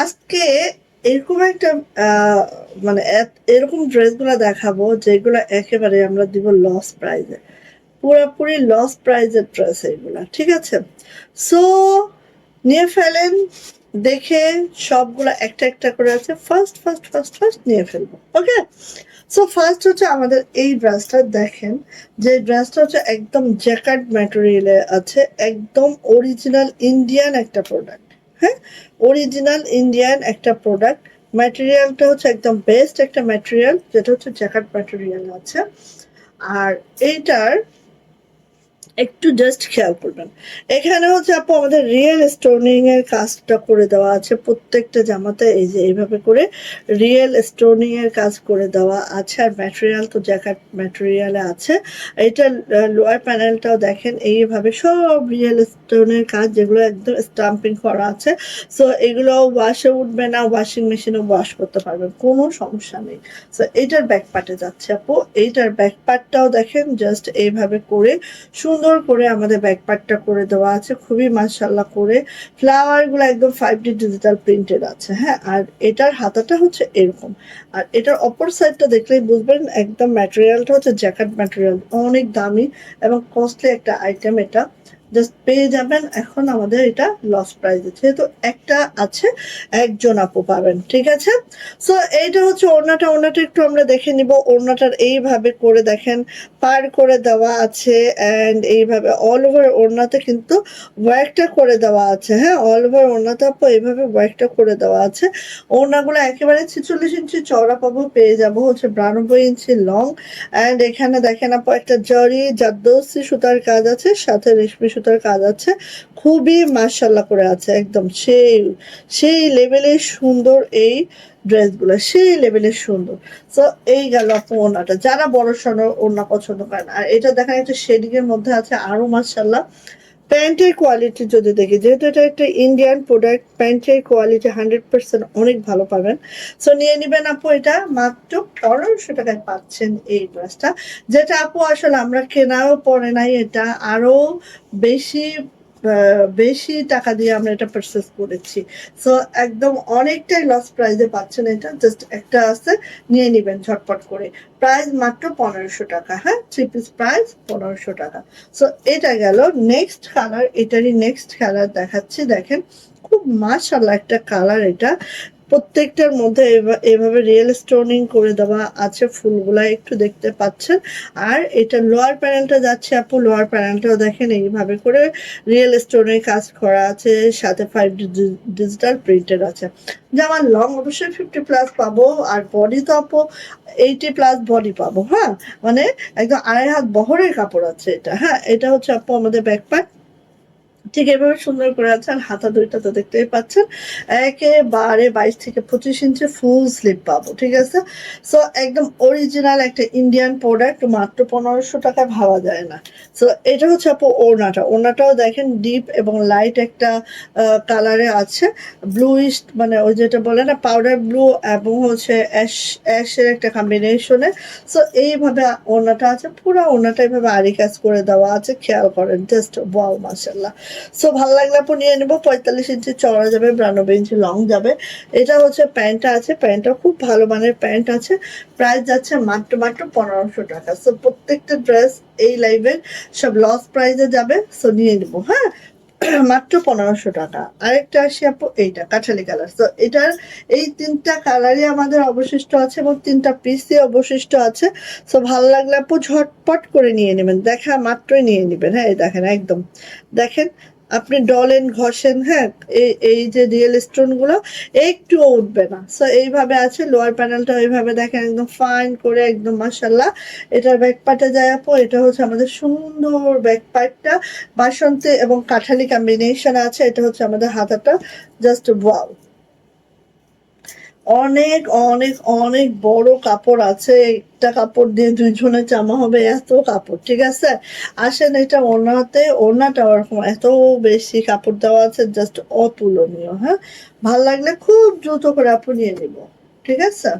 আজকে এরকম একটা মানে এরকম ড্রেসগুলো দেখাবো যেগুলো একেবারে আমরা দিব লস প্রাইজে পুরোপুরি লস প্রাইজের ড্রেস এগুলা, ঠিক আছে? সো নিয়ে ফেলেন, দেখে সবগুলো একটা একটা করে আছে। ফার্স্ট ফার্স্ট ফার্স্ট ফার্স্ট নিয়ে ফেলব ওকে সো ফার্স্ট হচ্ছে আমাদের এই ড্রেসটা দেখেন, যে ড্রেসটা হচ্ছে একদম জ্যাকেট ম্যাটেরিয়ালে আছে, একদম অরিজিনাল ইন্ডিয়ান একটা প্রোডাক্ট হ্যাঁ? অরিজিনাল ইন্ডিয়ান একটা প্রোডাক্ট ম্যাটেরিয়ালটা হচ্ছে একদম বেস্ট একটা ম্যাটেরিয়াল যেটা হচ্ছে জ্যাকাট ম্যাটেরিয়াল আছে। আর এইটার একটু জাস্ট খেয়াল করবেন। এখানে হচ্ছে আপু, আমাদের রিয়েল স্টোনিং এর কাজটা করে দেওয়া আছে। প্রত্যেকটা জামাতে এই যে এইভাবে করে রিয়েল স্টোনিং এর কাজ করে দেওয়া আছে। আর ম্যাটেরিয়াল তো জ্যাকেট ম্যাটেরিয়ালে আছে। এটা লোয়ার প্যানেলটাও দেখেন, এইভাবে সব রিয়েল স্টোনের কাজ যেগুলো একদম স্টাম্পিং করা আছে। সো এগুলো ওয়াশে উঠবে না ওয়াশিং মেশিনে ওয়াশ করতে পারবেন, কোনো সমস্যা নেই। সো এইটার ব্যাক পার্টে যাচ্ছে আপু। এইটার ব্যাক পার্টটাও দেখেন জাস্ট এইভাবে করে সুন্দর করে আমাদের ব্যাকপ্যাকটা করে দেওয়া আছে, খুবই মাশাল্লাহ করে। ফ্লাওয়ারগুলো একদম ফাইভ ডি ডিজিটাল প্রিন্টেড আছে হ্যাঁ? আর এটার হাতাটা হচ্ছে এরকম। আর এটার অপর সাইডটা দেখলেই বুঝবেন একদম ম্যাটেরিয়ালটা হচ্ছে জ্যাকেট ম্যাটেরিয়াল অনেক দামি এবং কস্টলি একটা আইটেম এটা। জাস্ট পেয়ে যাবেন। এখন আমাদের এটা লস প্রাইস যেহেতু একটা আছে, একজন আপু পাবেন, ঠিক আছে? সো এইটা হচ্ছে ওড়নাটা। ওড়নাটা একটু আমরা দেখে নিব। ওড়নাটার এইভাবে করে দেখেন, পার করে দেওয়া আছে অ্যান্ড এইভাবে অল ওভার ওড়নাতে কিন্তু ওয়ার্কটা করে দেওয়া আছে। হ্যাঁ অল ওভার ওড়নাতে আপু এইভাবে ওয়ার্কটা করে দেওয়া আছে। ওড়নাগুলো একেবারে ছিচল্লিশ ইঞ্চি চওড়া পাবো, পেয়ে যাব হচ্ছে বিরানব্বই ইঞ্চি লং অ্যান্ড এখানে দেখেন আপু একটা জরি জাদ্দৌসি সুতার কাজ আছে, সাথে রেশমি সুতার কাজ আছে। খুবই মার্শাল্লাহ করে আছে, একদম। সেই সেই লেভেলের সুন্দর এই ড্রেসগুলো সেই লেভেলের সুন্দর। তো এই গেল আপু ওনাটা যারা বড় সড়ো ওনা পছন্দ করেন, আর এটা দেখা যাচ্ছে শেডিং এর মধ্যে আছে আরও মার্শাল্লাহ প্যান্টের কোয়ালিটি যদি দেখি, যেহেতু এটা একটা ইন্ডিয়ান প্রোডাক্ট প্যান্টের কোয়ালিটি হান্ড্রেড পার্সেন্ট অনেক ভালো পাবেন। সো নিয়ে নেবেন আপু এটা, মাত্র পনেরোশো টাকায় পাচ্ছেন এই ড্রেসটা যেটা আপু আসলে আমরা কেনাও পরে নাই, এটা আরও বেশি বেশি টাকা দিয়ে আমরা এটা পারচেস করেছি। সো একদম অনেকটাই লস প্রাইসে পাচ্ছেন এটা। জাস্ট একটা আছে, নিয়ে নেবেন ঝটপট করে। প্রাইস মাত্র পনেরোশো টাকা হ্যাঁ? থ্রি পিস প্রাইস পনেরোশো টাকা। সো এটা গেল নেক্সট কালার এটারই নেক্সট কালার দেখাচ্ছি। দেখেন, খুব মাশাল্লাহ একটা কালার এটা। প্রত্যেকটার মধ্যে এভা- এভাবে রিয়েল স্টোনিং করে দেওয়া আছে ফুলগুলা, একটু দেখতে পাচ্ছেন। আর এটা লোয়ার প্যানেলটা যাচ্ছে আপু লোয়ার প্যানেলটাও দেখেন, এইভাবে করে রিয়েল স্টোনের কাজ করা আছে, সাথে ফাইভ ডিজিটাল প্রিন্টেড আছে। যেমন লং অবশ্যই ফিফটি প্লাস পাবো, আর বডি তো আপু এইটি প্লাস বডি পাবো হ্যাঁ? মানে একদম আড়াই হাত বহরের কাপড় আছে এটা হ্যাঁ? এটা হচ্ছে আপু আমাদের ব্যাকপ্যাক ঠিক এভাবে সুন্দর করে আছে, আর হাতা দুইটা তো দেখতেই পাচ্ছেন। একেবারে বাইশ থেকে পঁচিশ ইঞ্চি ফুল স্লিপ পাবো, ঠিক আছে? সো একদম অরিজিনাল একটা ইন্ডিয়ান প্রোডাক্ট মাত্র পনেরোশো টাকায় ভাবা যায় না। সো এটা হচ্ছে আপু ওড়নাটা। ওড়নাটাও দেখেন ডিপ এবং লাইট একটা কালারে আছে। ব্লুইশ মানে ওই যেটা বলে না পাউডার ব্লু এবং হচ্ছে অ্যাশ অ্যাশের একটা কম্বিনেশনে সো এইভাবে ওড়নাটা আছে, পুরো ওড়নাটা এইভাবে আরি কাজ করে দেওয়া আছে, খেয়াল করেন জাস্ট ওয়াও মাসাল্লাহ সো ভালো লাগলে আপু নিয়ে নেব। পঁয়তাল্লিশ ইঞ্চি চড়া যাবে, বিরানব্বই ইঞ্চি লং যাবে। এটা হচ্ছে প্যান্টটা আছে। প্যান্টটা খুব ভালো মানের প্যান্ট আছে। প্রাইস যাচ্ছে মাত্র মাত্র পনেরোশো টাকা। সো প্রত্যেকটা ড্রেস এই লাইভের সব লস প্রাইজে যাবে। সো নিয়ে নেব হ্যাঁ? মাত্র পনেরোশো টাকা। আরেকটা আসি আপু, এইটা, কাঠালি কালার তো এটার এই তিনটা কালারই আমাদের অবশিষ্ট আছে এবং তিনটা পিসই অবশিষ্ট আছে। সো ভালো লাগলে আপু ঝটপট করে নিয়ে নেবেন। দেখা, মাত্রই নিয়ে নেবেন। হ্যাঁ এই দেখেন, একদম। দেখেন আপনি ডলেন, ঘষেন হ্যাঁ এই এই যে রিয়েল স্টোনগুলো একটু উঠবে না। সো এইভাবে আছে, লোয়ার প্যানেলটা ওইভাবে দেখেন, একদম ফাইন করে, একদম মাসাল্লাহ এটার ব্যাক পার্টে যায় আপো, এটা হচ্ছে আমাদের সুন্দর ব্যাক পার্টটা বাসন্তী এবং কাঠালি কম্বিনেশন আছে, এটা হচ্ছে আমাদের হাতাটা। জাস্ট ওয়াও অনেক অনেক অনেক বড় কাপড় আছে। একটা কাপড় দিয়ে দুইজনের জামা হবে, এত কাপড়, ঠিক আছে? আসেন এটা ওনাতে, ওনাটা ওরকম এত বেশি কাপড় দেওয়া আছে জাস্ট অতুলনীয় হ্যাঁ? ভালো লাগলে খুব দ্রুত করে আপু নিয়ে নিব, ঠিক আছে?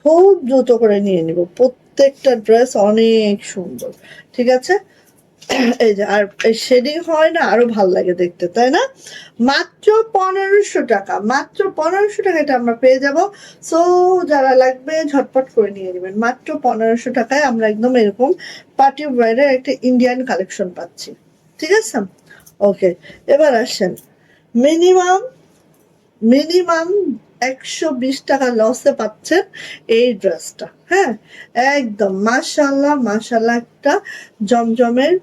খুব দ্রুত করে নিয়ে নিব। প্রত্যেকটা ড্রেস অনেক সুন্দর, ঠিক আছে? এই যে, আর শেডিং হয় না, আরও ভালো লাগে দেখতে, তাই না? মাত্র পনেরোশো টাকা, মাত্র পনেরোশো টাকা এটা আমরা পেয়ে যাব। সো যারা লাগবে, ঝটপট করে নিয়ে নেবেন। মাত্র পনেরোশো টাকায় আমরা একদম এরকম পার্টি ওয়ারের একটা ইন্ডিয়ান কালেকশন পাচ্ছি। ঠিক আছে? ওকে এবার আসেন। মিনিমাম মিনিমাম একশো বিশ টাকা লসে পাচ্ছেন এই ড্রেসটা হ্যাঁ? একদম মাশাল্লাহ মাশাল্লাহ একটা জমজমের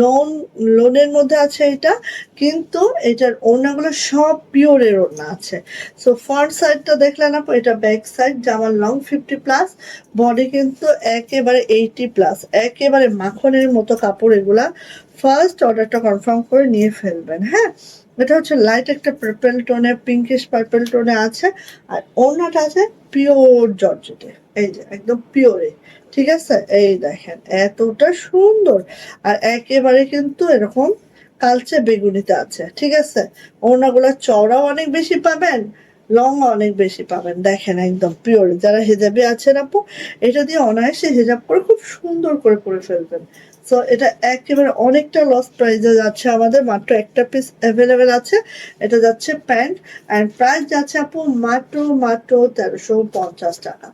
লোন লোনের মধ্যে আছে এটা, কিন্তু এটার ওড়নাগুলো সব পিওরের ওড়না আছে। সো ফ্রন্ট সাইডটা দেখলেন আপু, এটা ব্যাক সাইড জামার লং ফিফটি প্লাস বডি কিন্তু একেবারে এইটি প্লাস একেবারে মাখনের মতো কাপড় এগুলা ফার্স্ট অর্ডারটা কনফার্ম করে নিয়ে ফেলবেন হ্যাঁ? এটা হচ্ছে লাইট একটা পার্পেল টোনে পিঙ্কিশ পার্পেল টোনে আছে, আর ওড়নাটা আছে পিওর জর্জেটে এই যে, একদম পিওরে ঠিক আছে? এই দেখেন, এতটা সুন্দর। আর একেবারে কিন্তু এরকম কালচে বেগুনিতে আছে। ঠিক আছে? ওড়নাগুলো চওড়াও অনেক বেশি পাবেন লং অনেক বেশি পাবেন। দেখেন, একদম পিওর যারা হেজাবে আছেন আপু, এটা দিয়ে অনায়াসে হেজাব করে খুব সুন্দর করে করে ফেলবেন। সো এটা একেবারে অনেকটা লস প্রাইসে যাচ্ছে আমাদের, মাত্র একটা পিস অ্যাভেলেবেল আছে। এটা যাচ্ছে প্যান্ট অ্যান্ড প্রাইস যাচ্ছে আপু মাত্র মাত্র তেরোশো পঞ্চাশ টাকা।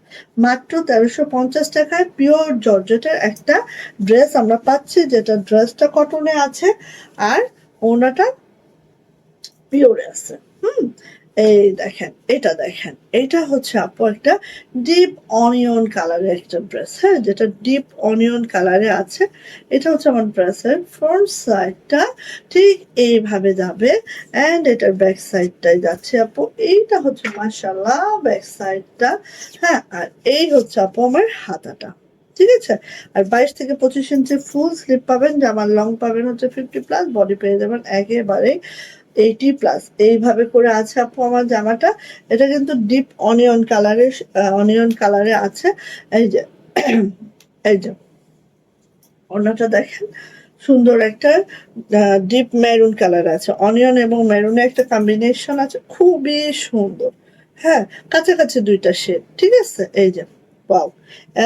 মাত্র তেরোশো পঞ্চাশ টাকায় পিওর জর্জেটের একটা ড্রেস আমরা পাচ্ছি, যেটা ড্রেসটা কটনে আছে, আর ওনাটা পিওরে আছে। হুম? এই দেখেন, এটা দেখেন, এটা হচ্ছে আপু একটা ডিপ অনিয়ন কালারের একটা ড্রেস হ্যাঁ? যেটা ডিপ অনিয়ন কালারে আছে, এটা হচ্ছে আমার ড্রেসের ফ্রন্ট সাইডটা ঠিক এইভাবে যাবে অ্যান্ড এটার ব্যাক সাইডটাই যাচ্ছে আপু। এইটা হচ্ছে মার্শাল্লাহ ব্যাক সাইডটা হ্যাঁ? আর এই হচ্ছে আপু আমার হাতাটা, ঠিক আছে? আর বাইশ থেকে পঁচিশ ইঞ্চি ফুল স্লিপ পাবেন, জামার লং পাবেন হচ্ছে ফিফটি প্লাস বডি পেয়ে যাবেন একেবারে এইটি প্লাস এইভাবে করে আছে আপু আমার জামাটা। এটা কিন্তু ডিপ অনিয়ন কালারের অনিয়ন কালারে আছে। এই যে এই যে, অন্যটা দেখেন। সুন্দর একটা ডিপ মেরুন কালার আছে। অনিয়ন এবং মেরুনের একটা কম্বিনেশন আছে। খুবই সুন্দর। হ্যাঁ কাছাকাছি দুইটা শেড ঠিক আছে? এই যে। পাও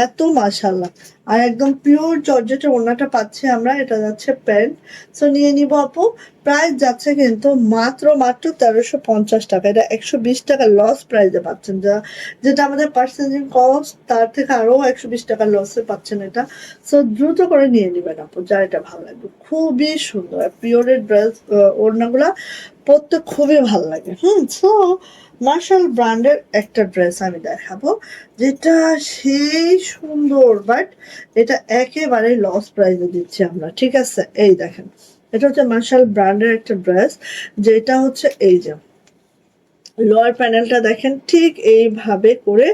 এত মাশাল্লাহ। আর একদম পিওর জর্জেটের ওড়নাটা পাচ্ছি আমরা, এটা যাচ্ছে প্যান্ট সো নিয়ে নিব আপু প্রাইস যাচ্ছে কিন্তু মাত্র মাত্র তেরোশো পঞ্চাশ টাকা। এটা একশো বিশ টাকা লস প্রাইসে পাচ্ছেন যা, যেটা আমাদের পার্সেন্টিং কস্ট তার থেকে আরও একশো বিশ টাকা লসে পাচ্ছেন এটা। সো দ্রুত করে নিয়ে নেবেন আপু যার এটা ভালো লাগবে। খুবই সুন্দর পিওরের ড্রেস ওড়নাগুলা পরতে খুবই ভালো লাগে। হুম সো মার্শাল ব্র্যান্ডের একটা ড্রেস আমি দেখাবো, যেটা সেই সুন্দর বাট এটা একেবারে লস প্রাইজে দিচ্ছি আমরা, ঠিক আছে? এই দেখেন, এটা হচ্ছে মার্শাল ব্র্যান্ডের একটা ড্রেস যেটা হচ্ছে এই যে। লোয়ার প্যানেলটা দেখেন, ঠিক এইভাবে করে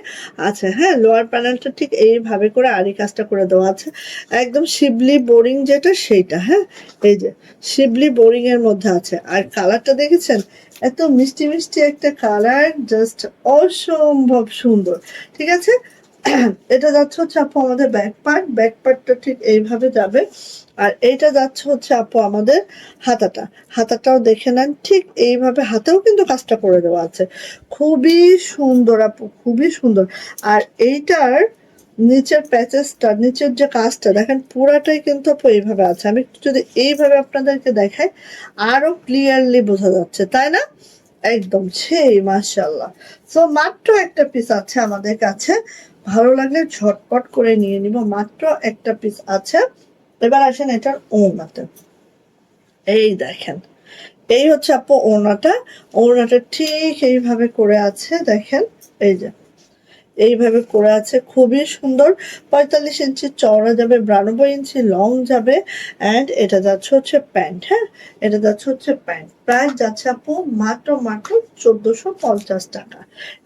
আছে হ্যাঁ? লোয়ার প্যানেলটা ঠিক এইভাবে করে আরি কাজটা করে দেওয়া আছে। একদম শিবলি বোরিং যেটা সেইটা হ্যাঁ? এই যে, শিবলি বোরিং এর মধ্যে আছে। আর কালারটা দেখেছেন? এত মিষ্টি মিষ্টি একটা কালার জাস্ট অসম্ভব সুন্দর, ঠিক আছে? এটা যাচ্ছে হচ্ছে আপু আমাদের ব্যাক পার্ট ব্যাক পার্টটা ঠিক এইভাবে যাবে। আর এইটা যাচ্ছে হচ্ছে আপু আমাদের হাতাটা। হাতাটাও দেখে নেন, ঠিক এইভাবে হাতেও কিন্তু কাজটা করে দেওয়া আছে। খুবই সুন্দর আপু, খুবই সুন্দর। আর এইটার নিচের প্যাচেসটা নিচের যে কাজটা, দেখেন পুরাটাই কিন্তু আপু এইভাবে আছে। আমি একটু যদি এইভাবে আপনাদেরকে দেখাই আরও ক্লিয়ারলি বোঝা যাচ্ছে, তাই না? একদম সেই মাশাল্লাহ সো মাত্র একটা পিস আছে আমাদের কাছে। ভালো লাগলে ঝটপট করে নিয়ে নিব। মাত্র একটা পিস আছে। এবার আসেন এটার ওড়নাতে এই দেখেন। এই হচ্ছে আপু ওড়নাটা। ওড়নাটা ঠিক এইভাবে করে আছে, দেখেন। এই যে। এইভাবে করে আছে, খুবই সুন্দর। পঁয়তাল্লিশ ইঞ্চি চওড়া যাবে বিরানব্বই ইঞ্চি লং যাবে। অ্যান্ড এটা যাচ্ছে হচ্ছে প্যান্ট হ্যাঁ? এটা যাচ্ছে হচ্ছে প্যান্ট। প্রাইস যাচ্ছে আপু মাত্র মাত্র চোদ্দোশো পঞ্চাশ টাকা।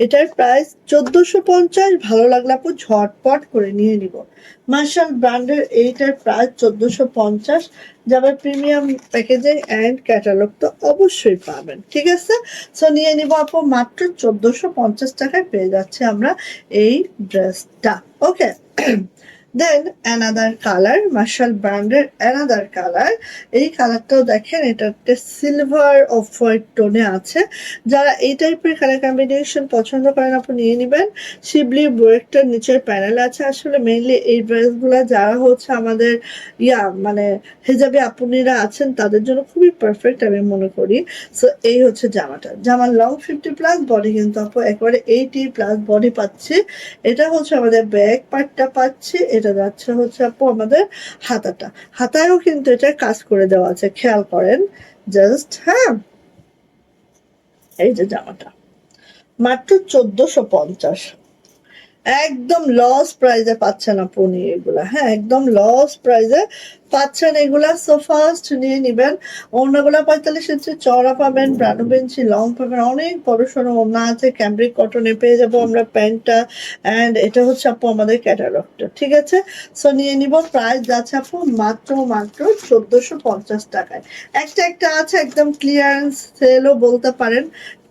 এটার প্রাইস চোদ্দোশো পঞ্চাশ, ভালো লাগলে আপু ঝটপট করে নিয়ে নিব। মার্শাল ব্র্যান্ডের এইটার প্রাইস চোদ্দোশো পঞ্চাশ, যাবে প্রিমিয়াম প্যাকেজিং অ্যান্ড ক্যাটালগ তো অবশ্যই পাবেন, ঠিক আছে? সো নিয়ে নিব আপু মাত্র চোদ্দোশো পঞ্চাশ টাকায় পেয়ে যাচ্ছে আমরা এই ড্রেসটা okay then another colour Marshal ব্র্যান্ডের অ্যানাদার কালার এই কালারটাও দেখেন, এটা একটা সিলভার অফ হোয়াইট টোনে আছে। যারা এই টাইপের কালার কম্বিনেশন পছন্দ করেন, আপনি নিয়ে নেবেন। শিবলি বুয়েকটার নিচের প্যানেল আছে। আসলে মেইনলি এই ড্রেসগুলো যারা হচ্ছে আমাদের, ইয়া মানে হেজাবে আপুনিরা আছেন, তাদের জন্য খুবই পারফেক্ট আমি মনে করি। সো এই হচ্ছে জামাটা। জামার লং ফিফটি প্লাস বডি কিন্তু আপু একবারে এইটি প্লাস বডি পাচ্ছে। এটা হচ্ছে আমাদের ব্যাক পার্টটা পাচ্ছি। এটা যাচ্ছে হচ্ছে আপু আমাদের হাতাটা। হাতায়ও কিন্তু এটা কাজ করে দেওয়া আছে, খেয়াল করেন। জাস্ট হ্যাঁ। এই যে জামাটা। মাত্র চোদ্দশো পঞ্চাশ। একদম লস প্রাইজে পাচ্ছেন আপনি এগুলা। হ্যাঁ একদম লস প্রাইজে পাচ্ছেন এগুলা। সো ফার্স্ট নিয়ে নিবেন। ওনাগুলা পঁয়তাল্লিশ ইঞ্চি চড়া পাবেন ব্রানো বেঞ্চি লং পাবেন। অনেক বড় সড়ো ওনা আছে ক্যাম্ব্রিক কটনে পেয়ে যাব আমরা প্যান্টটা। অ্যান্ড এটা হচ্ছে আপু আমাদের ক্যাটালগটা ঠিক আছে? সো নিয়ে নিব প্রাইস যাচ্ছে আপু মাত্র মাত্র চোদ্দোশো পঞ্চাশ টাকায়। একটা একটা আছে, একদম ক্লিয়ারেন্স সেলও বলতে পারেন।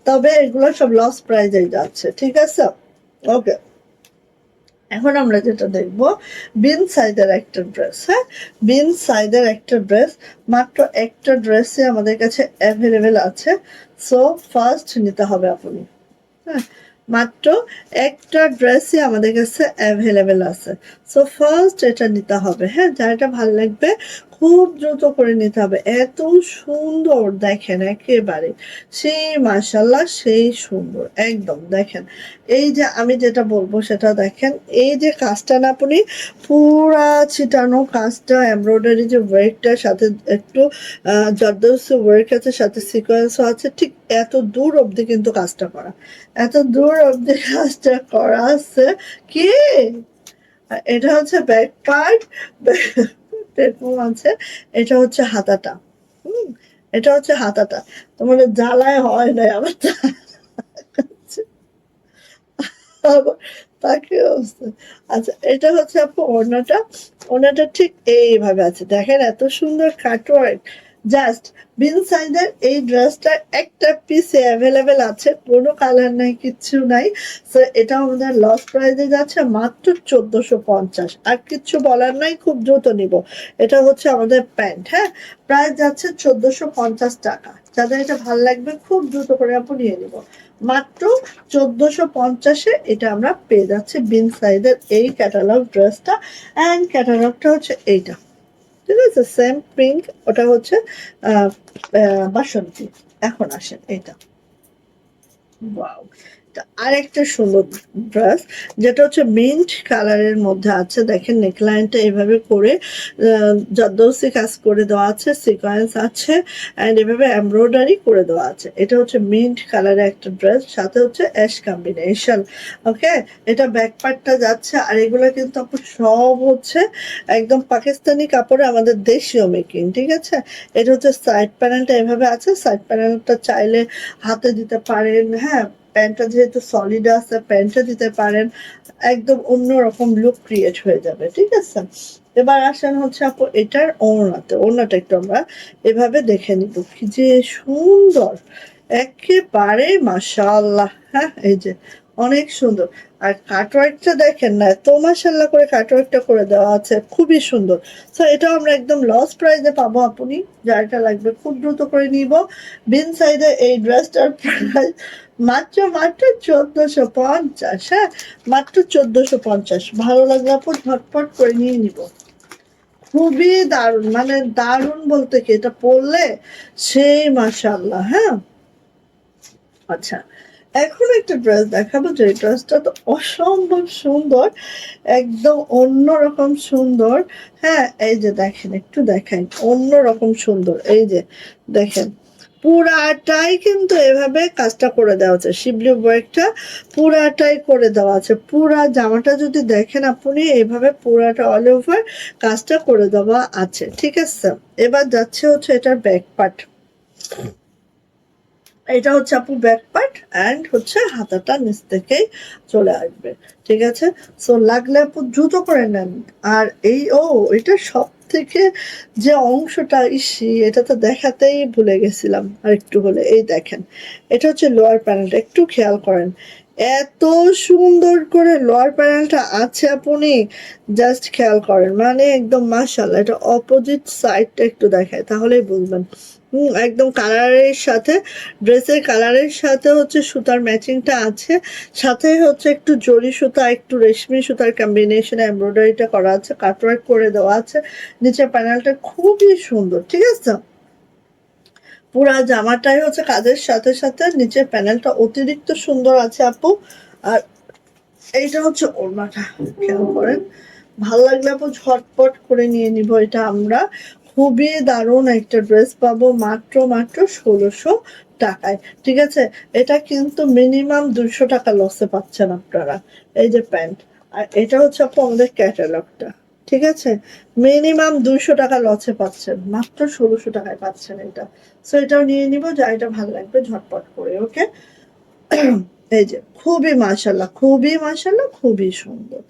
তবে এগুলো সব লস প্রাইজেই যাচ্ছে, ঠিক আছে? ওকে এখন আমরা যেটা দেখব বিন সাইডের একটা ড্রেস হ্যাঁ? বিন সাইডের একটা ড্রেস মাত্র একটা ড্রেসে আমাদের কাছে অ্যাভেলেবেল আছে। সো ফার্স্ট নিতে হবে আপনি হ্যাঁ? মাত্র একটা ড্রেসই আমাদের কাছে অ্যাভেলেবেল আছে। সো ফার্স্ট এটা নিতে হবে হ্যাঁ? যার এটা ভালো লাগবে, খুব দ্রুত করে নিতে হবে। এত সুন্দর, দেখেন, একেবারে। সেই মাসাল্লাহ সেই সুন্দর, একদম, দেখেন। এই যে, আমি যেটা বলব, সেটা দেখেন, এই যে কাজটা না আপনি, পুরা ছিটানো কাজটা এমব্রয়ডারি যে ওয়ার্কটার সাথে একটু জর্দস ওয়ার্ক আছে, সাথে সিকোয়েন্সও আছে, ঠিক এত দূর অবধি কিন্তু কাজটা করা। এত দূর অবধি কাজটা করা আছে, কি? এটা হচ্ছে ব্যাক পার্ট এরকম আছে, এটা হচ্ছে হাতাটা, হুম, এটা হচ্ছে হাতাটা। তোমার জ্বালায় হয় না আবার তাকে আচ্ছা এটা হচ্ছে আপু ওড়নাটা ওড়নাটা ঠিক এইভাবে আছে। দেখেন এত সুন্দর কাটওয়ার্ক জাস্ট বিন সাইজের এই ড্রেসটা একটা পিস অ্যাভেলেবেল আছে, কোনো কালার নাই, কিচ্ছু নাই। সো এটা আমাদের লস প্রাইজে যাচ্ছে মাত্র চোদ্দোশো পঞ্চাশ। আর কিচ্ছু বলার নাই, খুব দ্রুত নিব। এটা হচ্ছে আমাদের প্যান্ট হ্যাঁ? প্রাইস যাচ্ছে চোদ্দোশো পঞ্চাশ টাকা। যাদের এটা ভালো লাগবে, খুব দ্রুত করে আপু নিয়ে নিব। মাত্র চোদ্দোশো পঞ্চাশে এটা আমরা পেয়ে যাচ্ছি বিন সাইজের এই ক্যাটালগ ড্রেসটা অ্যান্ড ক্যাটালগটা হচ্ছে এইটা। ঠিক আছে সেম পিঙ্ক ওটা হচ্ছে বাসন্তী। এখন আসেন এটা ওয়াও আরেকটা সুন্দর ড্রেস যেটা হচ্ছে মিন্ট কালারের মধ্যে আছে। দেখেন নেকলাইনটা এভাবে করে জর্দৌসি কাজ করে দেওয়া আছে সিকোয়েন্স আছে অ্যান্ড এভাবে এমব্রয়ডারি করে দেওয়া আছে। এটা হচ্ছে মিন্ট কালারের একটা ড্রেস সাথে হচ্ছে অ্যাশ কম্বিনেশন ওকে এটা ব্যাক পার্টটা যাচ্ছে, আর এগুলো কিন্তু আপু সব হচ্ছে একদম পাকিস্তানি কাপড়ে আমাদের দেশীয় মেকিং ঠিক আছে? এটা হচ্ছে সাইড প্যানেলটা এভাবে আছে সাইড প্যানেলটা চাইলে হাতে দিতে পারেন হ্যাঁ? প্যান্টটা যেহেতু সলিড আছে, প্যান্টটা দিতে পারেন, একদম অন্যরকম লুক ক্রিয়েট হয়ে যাবে, ঠিক আছে? এবার আসেন হচ্ছে আপু, এটার ওড়নাতে, ওড়নাটা একটু আমরা এভাবে দেখে নিব, কি যে সুন্দর। একেবারে মাশাআল্লাহ হ্যাঁ এই যে, অনেক সুন্দর। আর কাটওয়ার্কটা দেখেন না, এত মাশাল্লাহ করে কাটওয়ার্কটা করে দেওয়া আছে, খুবই সুন্দর। সো এটাও আমরা একদম লস প্রাইসে পাবো আপনি, যারটা লাগবে খুব দ্রুত করে নিব। বিন সাইডে এই ড্রেসটার প্রাইস মাত্র মাত্র চোদ্দশো পঞ্চাশ হ্যাঁ? মাত্র চোদ্দশো পঞ্চাশ। ভালো লাগলে আপু ঝটপট করে নিয়ে নিব। খুবই দারুণ মানে দারুণ বলতে কি, এটা পড়লে সেই মাশাল্লাহ হ্যাঁ? আচ্ছা এখন একটা ড্রেস দেখাবো, যে ড্রেসটা তো অসম্ভব সুন্দর, একদম অন্যরকম সুন্দর হ্যাঁ? এই যে দেখেন, একটু দেখেন, অন্যরকম সুন্দর, এই যে দেখেন। পুরাটাই কিন্তু এভাবে কাজটা করে দেওয়া আছে। শিবলি ওয়ার্কটা পুরাটাই করে দেওয়া আছে। পুরা জামাটা যদি দেখেন আপনি এইভাবে পুরাটা অল ওভার কাজটা করে দেওয়া আছে। ঠিক আছে? এবার যাচ্ছে হচ্ছে এটার ব্যাক পার্ট এটা হচ্ছে আপু ব্যাক পার্ট অ্যান্ড হচ্ছে হাতাটা নিচ থেকেই চলে আসবে। ঠিক আছে? সো লাগলে আপু দ্রুত করে নেন। আর এই, ও, এটা সব থেকে যে অংশটা, ইসি, এটা তো দেখাতেই ভুলে গেছিলাম। আর একটু হলে, এই দেখেন, এটা হচ্ছে লোয়ার প্যানেলটা, একটু খেয়াল করেন। এত সুন্দর করে লোয়ার প্যানেলটা আছে আপনি, জাস্ট খেয়াল করেন। মানে একদম মাসাল এটা অপোজিট সাইডটা একটু দেখায়, তাহলেই বুঝবেন। একদম কালারের সাথে, ড্রেসের কালারের সাথে হচ্ছে সুতার ম্যাচিংটা আছে। সাথে হচ্ছে একটু জরি সুতা, একটু রেশমি সুতার কম্বিনেশনে এমব্রয়ডারিটা করা আছে কাটওয়ার্ক করে দেওয়া আছে। নিচের প্যানেলটা খুবই সুন্দর, ঠিক আছে? পুরা জামাটাই হচ্ছে কাজের সাথে সাথে নিচের প্যানেলটা অতিরিক্ত সুন্দর আছে আপু। আর এইটা হচ্ছে ওড়নাটা, খেয়াল করেন। ভালো লাগলে আপু ঝটপট করে নিয়ে নিব এটা আমরা। খুবই দারুণ একটা ড্রেস পাবো মাত্র মাত্র ষোলোশো টাকায়। ঠিক আছে? এটা কিন্তু মিনিমাম দুশো টাকা লসে পাচ্ছেন আপনারা। এই যে প্যান্ট আর এটা হচ্ছে আপু আমাদের ক্যাটালগটা ঠিক আছে? মিনিমাম দুইশো টাকা লসে পাচ্ছেন। মাত্র ষোলোশো টাকায় পাচ্ছেন এটা। সো এটাও নিয়ে নিব, যা এটা ভালো লাগবে ঝটপট করে ওকে এই যে, খুবই মাশাল্লাহ খুবই মাশাল্লাহ খুবই সুন্দর।